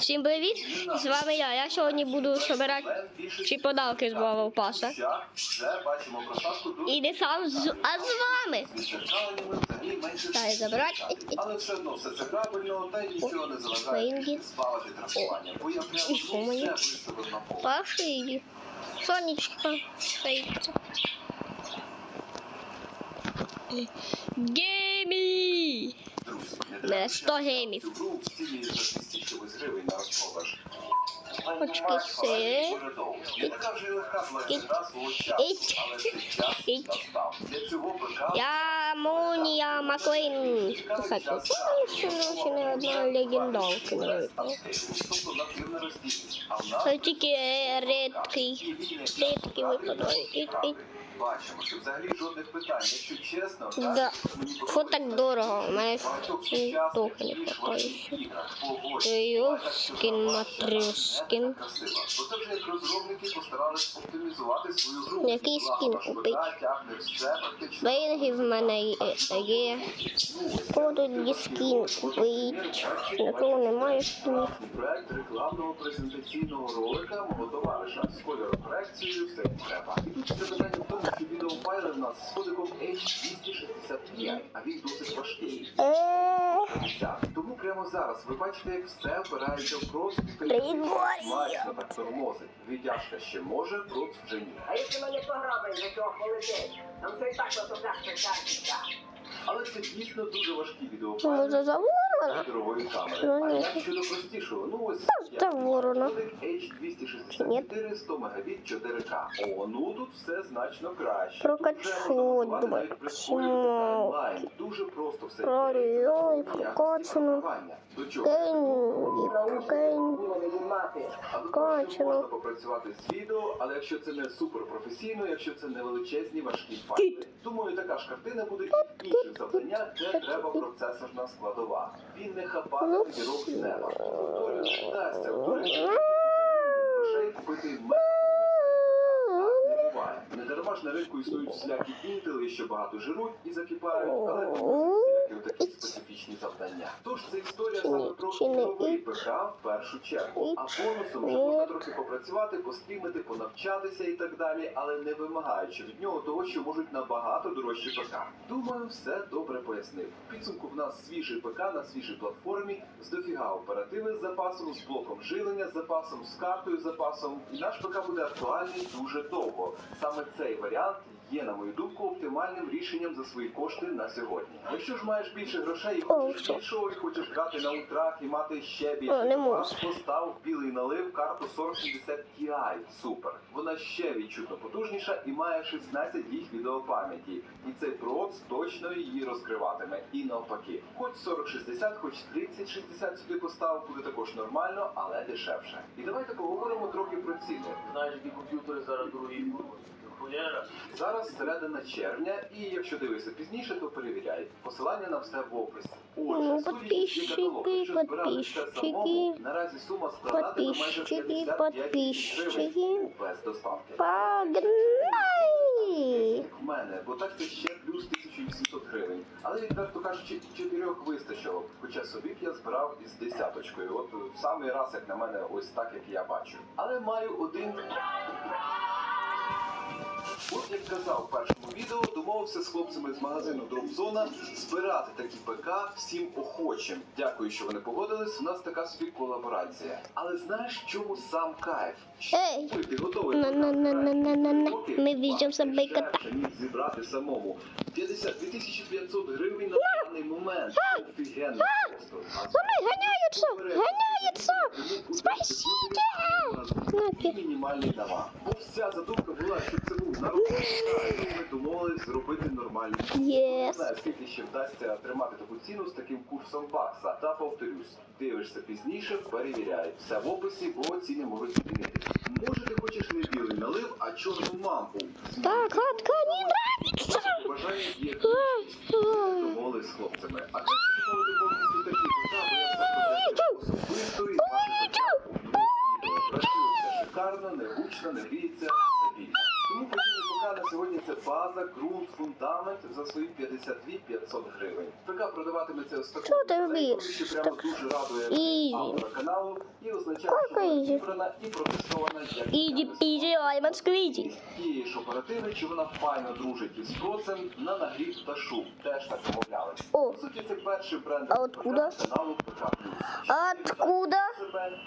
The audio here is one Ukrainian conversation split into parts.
Всім привіт! З вами я. Я сьогодні буду збирати ці подарки з Бравл Паса. І не сам з, а з вами. Дай забрати. Але все одно все це правильно, та й нічого не заважає збавити. Сонечко. Геймі! 100 гемів. Очки все. Я Мунія Маклейн. Так, ще не одна легендарка. Це тільки рідкий. Рідкий випадок. Бачимо, що взагалі жодних питань. Якщо чесно, Да. так, Що так дорого? У мене трохи не хватає. Йоскін Матрюскін. красиво. Це вже як розробники постарались оптимізувати свою гру. Який скін купить? Все. Бейнги в мене є. Кого тут є скін купить? Нікого немає скінів. Проект рекламного презентаційного ролика мого товариша з кольорокорекцією все як треба. Ще питання в тому, відеофайли в нас з кодиком H265, а він досить важкий. Так, Тому прямо зараз ви бачите, як все опирається в. Пригорі. Смачно так тормозить. Відтяжка ще може, проц вже ні. А якщо мене пограбить, за цього полетить? Там все і так на токах чекається. Але це дійсно дуже важкі відеофайли. Ворона? А ні. щодо простішого? Ну ось Це ворона. Кодек H264 100 мегабіт 4К. О, ну тут все значно краще. Можна готувати думаю, онлайн. Дуже просто все. Кейн. Буде мати. А тут Прокачано. ще можна попрацювати з відео, але якщо це не суперпрофесійно, якщо це не величезні важкі файли. Думаю, така ж картина буде і в інших завданнях, де треба процесорна складова. Він не хапає зірок з неба. Повторюю, вдасться вдурити грошей купити мега не буває. Не дарма ж на ринку існують всілякі інтели, що багато жируть і закипають, але всілякі такі специфічні завдання. Тож це історія саме про і- ПК в першу чергу. А бонусом вже можна трохи попрацювати, пострімити, понавчатися і так далі, але не вимагаючи від нього того, що можуть набагато дорожчі ПК. Думаю, все добре пояснив. Підсумку в нас свіжий ПК на свіжій платформі з дофіга оперативи з запасом, з блоком живлення, з запасом, з картою з запасом. І наш ПК буде актуальний дуже довго. Саме цей варіант є, на мою думку, оптимальним рішенням за свої кошти на сьогодні. Якщо ж маєш більше грошей і хочеш більшого, і хочеш грати на ультрах і мати ще більше, не можу. постав білий налив карту 4070 Ti. Супер. Вона ще відчутно потужніша і має 16 гіг відеопам'яті. І цей проц точно її розкриватиме. І навпаки, хоч 4060, хоч 3060 сюди постав, буде також нормально, але дешевше. І давайте поговоримо трохи про ціни. Знаєш, які комп'ютери зараз дорогі. Зараз середина червня, і якщо дивишся пізніше, то перевіряй. Посилання на все в описі. Отже, судячи каталогу, підписчики, якщо все самому, наразі сума складатиме майже Підписчики, 55 тисяч гривень без доставки. Погнали! В мене, бо так це ще плюс 1800 гривень. Але відверто кажучи, чотирьох вистачило. Хоча собі б я збирав із десяточкою. От в самий раз, як на мене, ось так, як я бачу. Але маю один. От як казав в першому відео, домовився з хлопцями з магазину Дропзона збирати такі ПК всім охочим. Дякую, що вони погодились. У нас така собі колаборація. Але знаєш, в чому сам кайф? Ей! купити готовий Ми візьмемо собі кота. зібрати самому. 50 2500 гривень на даний момент. Офігенно просто. Ганяються! Ганяються! Спасите! і мінімальний дава. Бо вся задумка була, щоб це був і ми домовились зробити нормальний курс. Не знаю, скільки ще вдасться тримати таку ціну з таким курсом бакса. Та повторюсь, дивишся пізніше, перевіряй. Все в описі, бо ціни можуть змінитися. Може, ти хочеш не білий налив, а чорну мампу. Так, гадка, не нравится! Бажання є домовились з хлопцями. А чи замовити повністю такі питання, я все особисто і Шикарно, не гучно, не гріється, стабільно. Тому подібний пока на сьогодні це база, ґрунт, фундамент за свої 52 500 гривень. ПК продаватиметься з такою ти що прямо Так. дуже радує автора каналу і означає, що вона зібрана і протестована як Іді пізі лайман сквіді. Тієї ж оперативи, що вона файно дружить із процем на нагрів та шум. Теж так домовлялись. О. По суті, це перший бренд А откуда? каналу ПК. Откуда?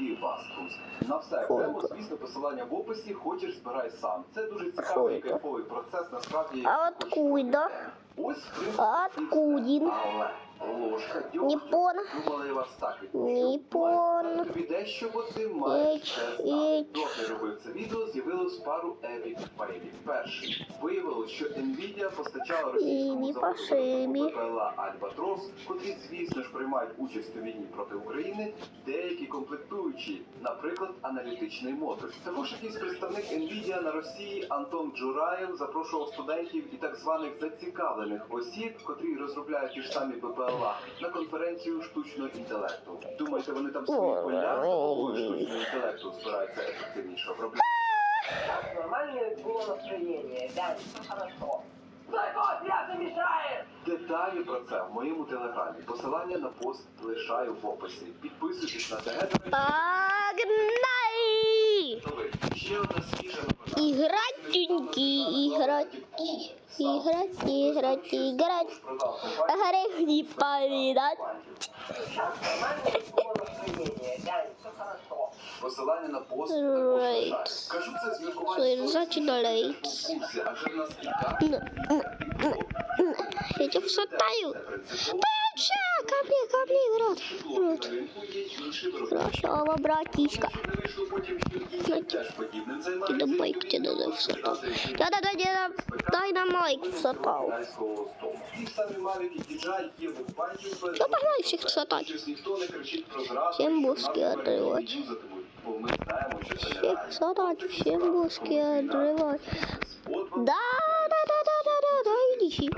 і Баструс. На все окремо, звісно, посилання в описі, хочеш збирай сам. Це дуже цікавий і кайфовий процес, насправді. А откуда? Ось откудін? Ложка Не дьогтю. пон. Вас так Тобі дещо, бо ти маєш. Доки робив це відео, з'явилось пару епік фейлів. Перший. Виявилось, що Nvidia постачала російському заводу. ППЛА Альбатрос, котрі, звісно ж, приймають участь у війні проти України, деякі комплектуючі, наприклад, аналітичний модуль. Також якийсь представник Nvidia на Росії Антон Джураєв запрошував студентів і так званих зацікавлених осіб, котрі розробляють ті ж самі На конференцію штучного інтелекту. Думаєте, вони там свої поля штучного інтелекту збираються ефективніше обробляти? Так, нормальное было настроение, да, все хорошо. Зайко! Деталі про це в моєму телеграмі. Посилання на пост лишаю в описі. Підписуйтесь на ТГ. Погнали! Ще одна свіжа Игратеньки, играть, играть, играть, играть. Грехни повидать. Посилання на пост. Кажу це з міркування значить я теж був в курсі, адже в нас і так, Н- н- н- н. Я тебя всатаю. це принципово. Пеша, камни, камни, брат. Брат. на ринку є інші виробники. Красава, братишка. Щоб не вийшло потім, що інші Знаете, теж подібним займаються, Ти домой і тебе надо відповідно всатав. розпочинати Я да да дай на майк всатав. китайського столу. Ті ж самі Mavic і DJI є в окупантів без погнали зраду, Всім що буски це Всех всатать, всем буски отрывать. Да, да, да, да, иди. далеко, Не. їм то що. Окей, не будемо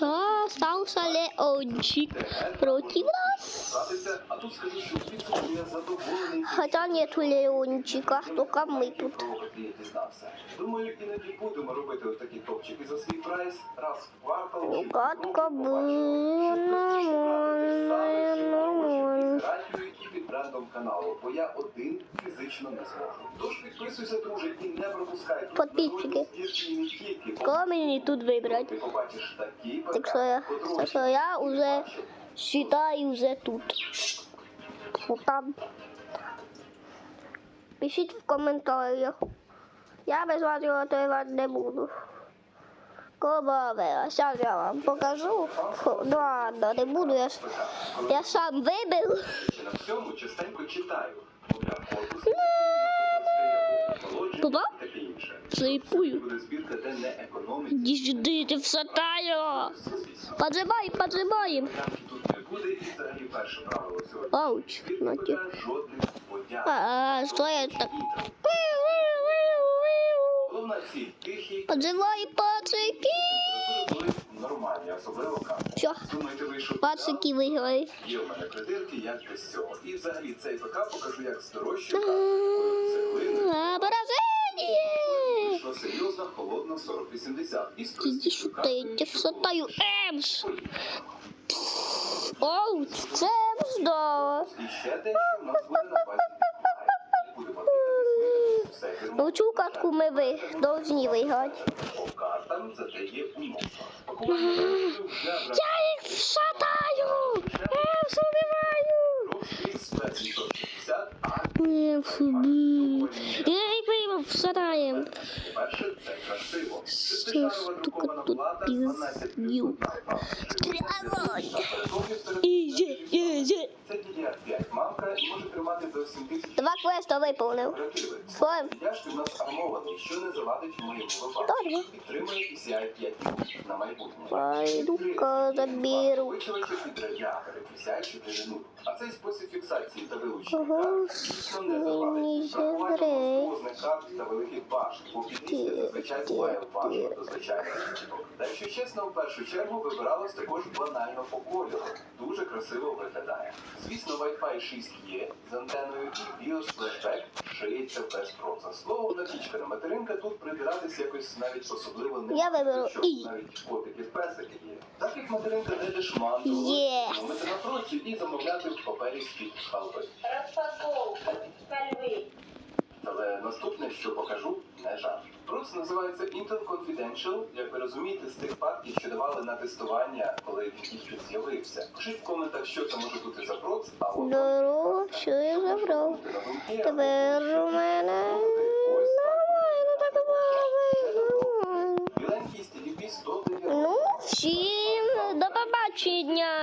Да, остался Леончик против нас. розбиратися, а тут скажу, що в підсумку я задоволений. Хотя нету Леончика, только мы тут. Думаю, іноді будемо робити ось такі топчики за свій прайс раз в квартал. чи Угадка в року, брендом каналу, бо я один фізично не зможу. Тож підписуйся, друже, і не пропускай. Тут Подписчики. не тільки Кого мені тут вибрать? Ти побачиш такі Так що я, так що я уже считаю уже тут. Вот там. Пишіть в коментарях. Я без вас готувати не буду. Кобаве, зараз я вам покажу. Фу, Ну ладно, не буду, я, ж- я сам. Ще на всьому частенько читаю. Туди? Сліпую. Сюди, ти всатаю. Поджимай, сьогодні. Ауч, тебе. жодних подяк. А, що я так? Ціль тихі, нормальні, особливо. Все, Думаєте, вийшов пацики виграли. Є в мене придирки, як без цього. І взагалі цей ПК покажу, як з дорожчого А, Поражение! Вийшла серйозна, холодна 4080. І тебя всатаю. Эмс! Оу, це здорово. І ще те, що в нас буде на. Не. Ну, цю катку ми ви должні виграти. Я їх Спец 860, а Емс, убив. Я їх це красиво. Що штука тут плата, із 12 ю. Напередодні Іже, іже. Це DDR5 мамка і може тримати до 7000 Два квеста виповнив. Своїм. Яшки в нас армований, що не завадить моєму випадку. Добре. Підтримує PCI 5 на майбутнє. Пойду-ка заберу. Вичувачі під радіатори 4.0. А цей спосіб фіксації та вилучення карт дійсно не завадить. Врахування монструозних карт та великих башт, бо підвісти зазвичай буває важко до звичайних діток. Та якщо чесно, в першу чергу вибиралось також банально по кольору. Дуже красиво виглядає. Звісно, Wi-Fi 6 є з антеною і BIOS Flashback шиється без проца. Слово накічкана материнка тут прибиратись якось навіть особливо не Я виберу Що, І. навіть котики песики є. Так як материнка не дешман, то Є. можете на проці і замовляти в папері з-під халви. Распаковка. Пальмы. Але наступне, що покажу, не жарт. Проц називається Intel Confidential, як ви розумієте, з тих папків, що давали на тестування, коли він тільки з'явився. Пишіть в коментах, що це може бути за проц, а от Здорово, що я забрав. Тепер у мене нормально так нормально. Біленький стіліпі 109. Ну, всім до побачення.